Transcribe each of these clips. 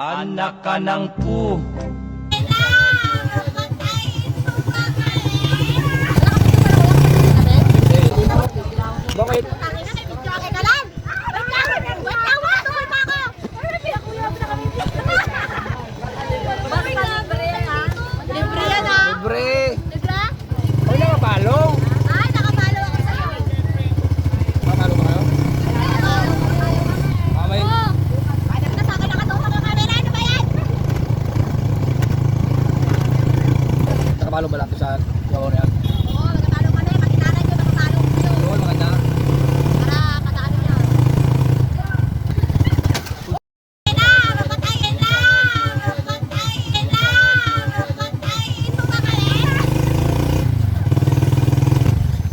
Anak ka ng pu. Bakit? Libre yan ah. Libre. Libre? Ay, nakapalo. Ay, nakapalo ako sa'yo. Nakapalo ba kayo? Mamay. Oh, Paano na sa akin nakatuwa ka camera? Ano ba yan? Nakapalo ba lahat sa gawa niya? Oo, magkatalo ka na eh. Makinanan yung nakapalo ko sa'yo. Oo, maganda. Para katalo na. Ayun na, mapatayin na! Mapatayin na! Mapatayin mo ba kali?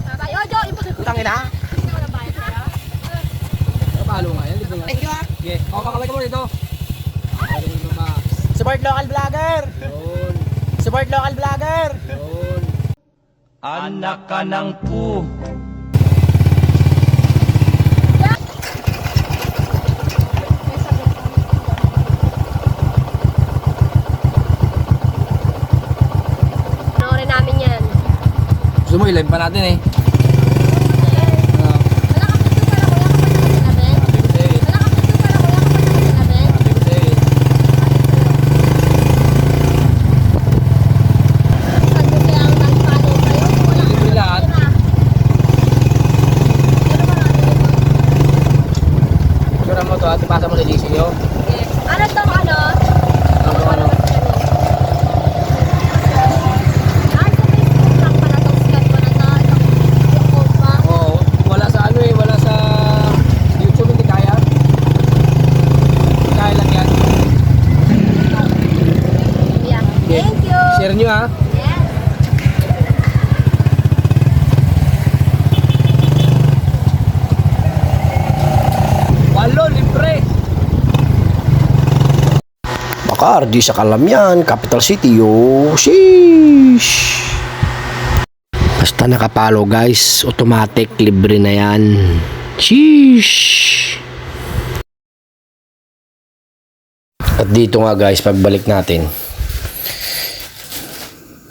Babay, oh, Jo, yung Tangin na. Nakapalo nga yan. Thank you ah. Sige. O, kakaway ka mo dito. Support local vlogger! Support local vlogger! Yun. Anak ka ng pu. Panoorin namin yan. Gusto mo, i-live pa natin eh. Ano? Wala kang picture para kuya kapag nakasalamin? Hindi. Wala kang picture para kuya kapag nakasalamin? Hindi. Saan mo kaya ang nag-follow sa'yo? Wala kang Libre lahat. picture ah. Pero marami yun. Sura mo to at ipasa mo sa GCO. Yes. Ano tong ano? Ano, ano? Ay, sa Facebook lang pala tong scan mo na to. Yung code mo. Oo. Wala sa ano eh. Wala sa YouTube. Hindi kaya. Hindi kaya lang yan. Yeah. Thank you. Share nyo ha. Yes. Walo, libre. Bacardi sa Kalamyan, capital city, yo. Sheesh! Basta nakapalo guys, automatic, libre na yan. Sheesh! At dito nga guys, pagbalik natin,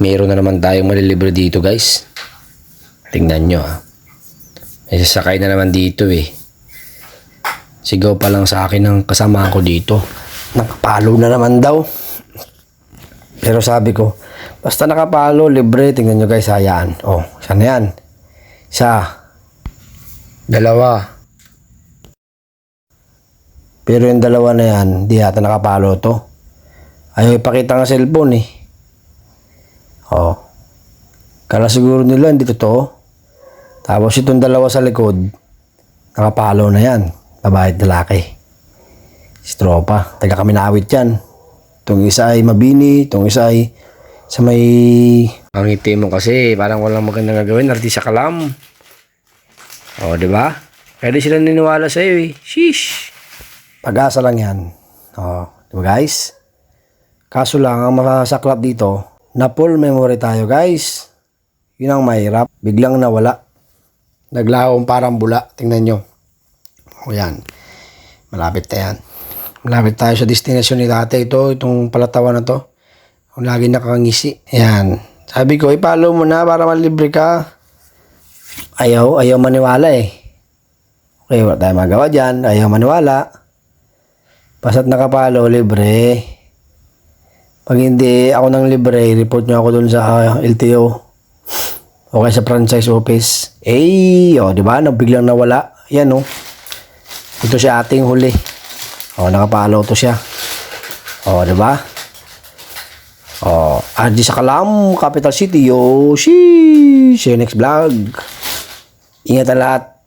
meron na naman tayong malilibre dito guys. Tingnan nyo ah. May sasakay na naman dito eh. Sigaw pa lang sa akin ng kasama ko dito. Nakapalo na naman daw. Pero sabi ko, basta nakapalo, libre. Tingnan nyo guys, hayaan. Oh, saan yan? Isa. Dalawa. Pero yung dalawa na yan, di yata nakapalo to. Ayaw ipakita ng cellphone eh. Oh. Kala siguro nila hindi totoo. Tapos itong dalawa sa likod, nakapalo na yan. Babae at lalaki. Si tropa. Taga kami naawit yan. Itong isa ay mabini. Itong isa ay sa may... Ang ngiti mo kasi parang walang magandang gagawin. Artista ka lang. O, di ba? Pwede sila niniwala sa iyo eh. Sheesh. Pag-asa lang yan. O, di ba guys? Kaso lang, ang makasaklap dito, na full memory tayo guys. Yun ang mahirap. Biglang nawala. Naglahong parang bula. Tingnan nyo. O yan. Malapit na yan. Malapit tayo sa destination ni tate. Ito, itong palatawa na to. Kung lagi nakangisi. Yan. Sabi ko, ipalo mo na para malibre ka. Ayaw, ayaw maniwala eh. Okay, wala tayong magawa dyan. Ayaw maniwala. Pasat nakapalo, libre. Pag hindi ako ng libre, report nyo ako dun sa ah, LTO. O kaya sa franchise office. Eh, oh, di ba? Biglang nawala. Yan, oh. Ito siya ating huli. O, nakapalo to siya. O, di ba? O, Ardi sa Kalam, Capital City. Yo, sheesh. See you next vlog. Ingat lahat.